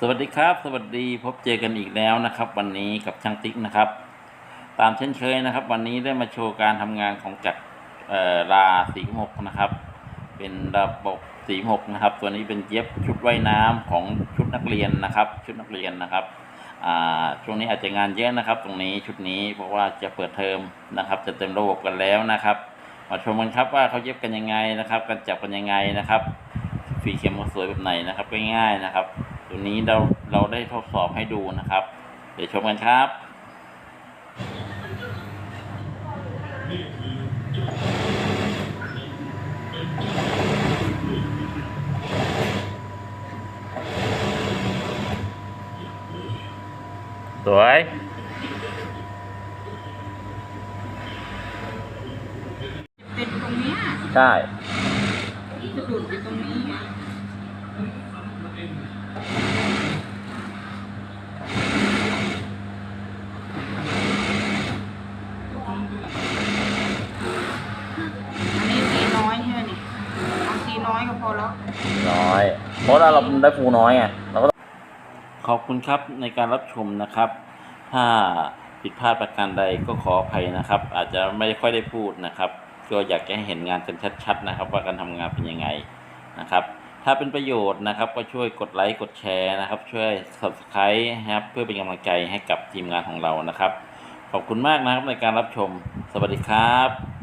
สวัสดีครับ สวัสดีพบเจอกันอีกแล้วนะครับ วันนี้กับช่างติ๊กนะครับ ตามเช่นเคยนะครับ วันนี้ได้มาโชว์การทำงานของจักรลาสีหกนะครับ เป็นระบบสีหกนะครับ ตัวนี้เป็นเย็บชุดว่ายน้ำของชุดนักเรียนนะครับ ชุดนักเรียนนะครับช่วงนี้อาจจะงานเยอะนะครับ ตรงนี้ชุดนี้เพราะว่าจะเปิดเทอมนะครับ จะเต็มระบบกันแล้วนะครับมาชมกันครับว่าเขาเย็บกันยังไงนะครับการจับกันยังไงนะครับฝีเข็มเขาสวยแบบไหนนะครับง่ายๆนะครับ ตัวนี้เราเราได้ทดสอบให้ดูนะครับ เดี๋ยวชมกันครับสวยเป็นตรงเนี้ยใช่สะดุดอยู่ตรงนี้ อะอันนี้สีน้อยใช่ไหมนี่เอาสีน้อยก็พอแล้ว น้อย เพราะว่าเราได้ฟูน้อยไงเราก็ขอบคุณครับในการรับชมนะครับ ถ้าผิดพลาดประการใดก็ขออภัยนะครับ อาจจะไม่ค่อยได้พูดนะครับ ก็อยากจะให้เห็นงานกันชัด ๆ นะครับ ว่าการทำงานเป็นยังไงนะครับ ถ้าเป็นประโยชน์นะครับ ก็ช่วยกดไลค์กดแชร์นะครับ ช่วย subscribe นะครับเพื่อเป็นกำลังใจให้กับทีมงานของเรานะครับ ขอบคุณมากนะครับในการรับชม สวัสดีครับ